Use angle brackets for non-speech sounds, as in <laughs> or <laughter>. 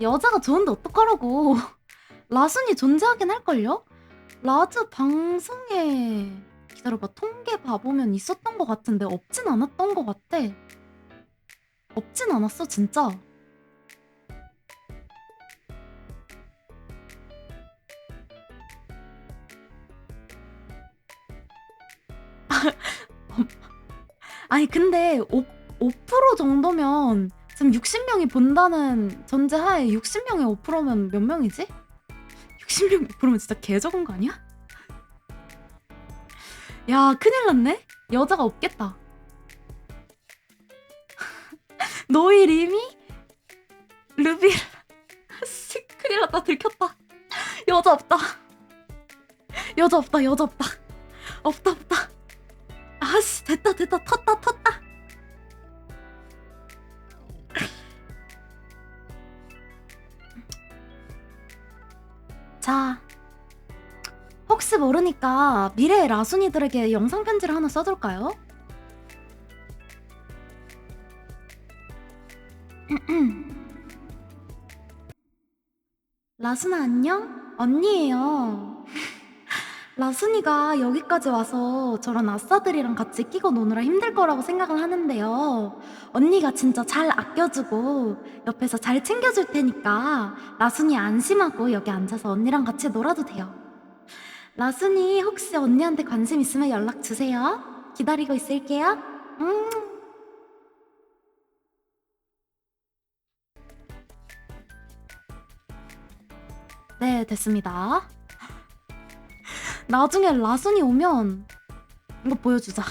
여자가 좋은데 어떡하라고. <laughs> 라순이 존재하긴 할걸요? 라즈 방송에 기다려봐 통계 봐보면 있었던 것 같은데 없진 않았던 것 같아. 없진 않았어 진짜. <laughs> 아니 근데 5, 5% 정도면 지금 60명이 본다는 전제하에 60명에 5%면 몇 명이지? 60명 5%면 진짜 개 적은 거 아니야? 야 큰일 났네? 여자가 없겠다. <laughs> 노일 이미? 루비 씨 큰일 났다. 들켰다. 여자 없다. 여자 없다. 여자 없다. 없다 없다. 아씨 됐다 됐다. 텄다 텄다 자 혹시 모르니까 미래의 라순이들에게 영상 편지를 하나 써줄까요? <clears throat> 라순아 안녕? 언니예요. 라순이가 여기까지 와서 저런 아싸들이랑 같이 끼고 노느라 힘들 거라고 생각을 하는데요. 언니가 진짜 잘 아껴주고 옆에서 잘 챙겨줄 테니까 라순이 안심하고 여기 앉아서 언니랑 같이 놀아도 돼요. 라순이 혹시 언니한테 관심 있으면 연락 주세요. 기다리고 있을게요. 음. 네, 됐습니다. 나중에 라순이 오면 이거 보여주자.